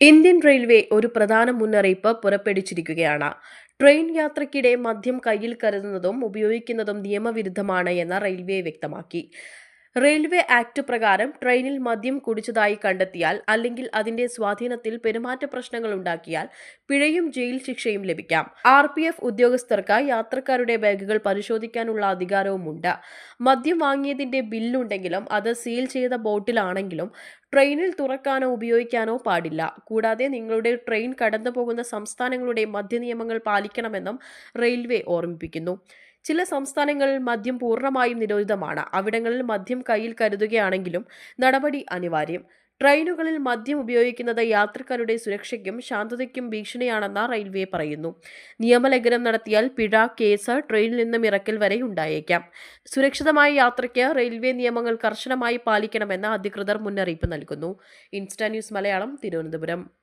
Indian railway ഒരു പ്രധാന മുന്നറിയിപ്പ് പുറപ്പെടുവിച്ചിരിക്കുകയാണ്. ട്രെയിൻ യാത്രയ്ക്കിടെ മദ്യം കയ്യിൽ കരുതുന്നതും ഉപയോഗിക്കുന്നതും നിയമവിരുദ്ധമാണ് എന്ന് റെയിൽവേ വ്യക്തമാക്കി. റെയിൽവേ ആക്ട് പ്രകാരം ട്രെയിനിൽ മദ്യം കുടിച്ചതായി കണ്ടെത്തിയാൽ അല്ലെങ്കിൽ അതിന്റെ സ്വാധീനത്തിൽ പെരുമാറ്റ പ്രശ്നങ്ങൾ ഉണ്ടാക്കിയാൽ പിഴയും ജയിൽ ശിക്ഷയും ലഭിക്കാം. ആർ പി എഫ് ഉദ്യോഗസ്ഥർക്ക് യാത്രക്കാരുടെ ബാഗുകൾ പരിശോധിക്കാനുള്ള അധികാരവുമുണ്ട്. മദ്യം വാങ്ങിയതിന്റെ ബില്ലുണ്ടെങ്കിലും അത് സീൽ ചെയ്ത ബോട്ടിലാണെങ്കിലും ട്രെയിനിൽ തുറക്കാനോ ഉപയോഗിക്കാനോ പാടില്ല. കൂടാതെ നിങ്ങളുടെ ട്രെയിൻ കടന്നു പോകുന്ന സംസ്ഥാനങ്ങളുടെ മദ്യനിയമങ്ങൾ പാലിക്കണമെന്നും റെയിൽവേ ഓർമ്മിപ്പിക്കുന്നു. ചില സംസ്ഥാനങ്ങളിൽ മദ്യം പൂർണമായും നിരോധിതമാണ്. അവിടങ്ങളിൽ മദ്യം കയ്യിൽ കരുതുകയാണെങ്കിലും നടപടി അനിവാര്യം. ട്രെയിനുകളിൽ മദ്യം ഉപയോഗിക്കുന്നത് യാത്രക്കാരുടെ സുരക്ഷയ്ക്കും ശാന്തതയ്ക്കും ഭീഷണിയാണെന്ന് റെയിൽവേ പറയുന്നു. നിയമലംഘനം നടത്തിയാൽ പിഴ കേസ് ട്രെയിനിൽ നിന്നും ഇറക്കൽ വരെ ഉണ്ടായേക്കാം. സുരക്ഷിതമായ യാത്രയ്ക്ക് റെയിൽവേ നിയമങ്ങൾ കർശനമായി പാലിക്കണമെന്ന് അധികൃതർ മുന്നറിയിപ്പ് നൽകുന്നു. Insta news Malayalam Thiruvananthapuram.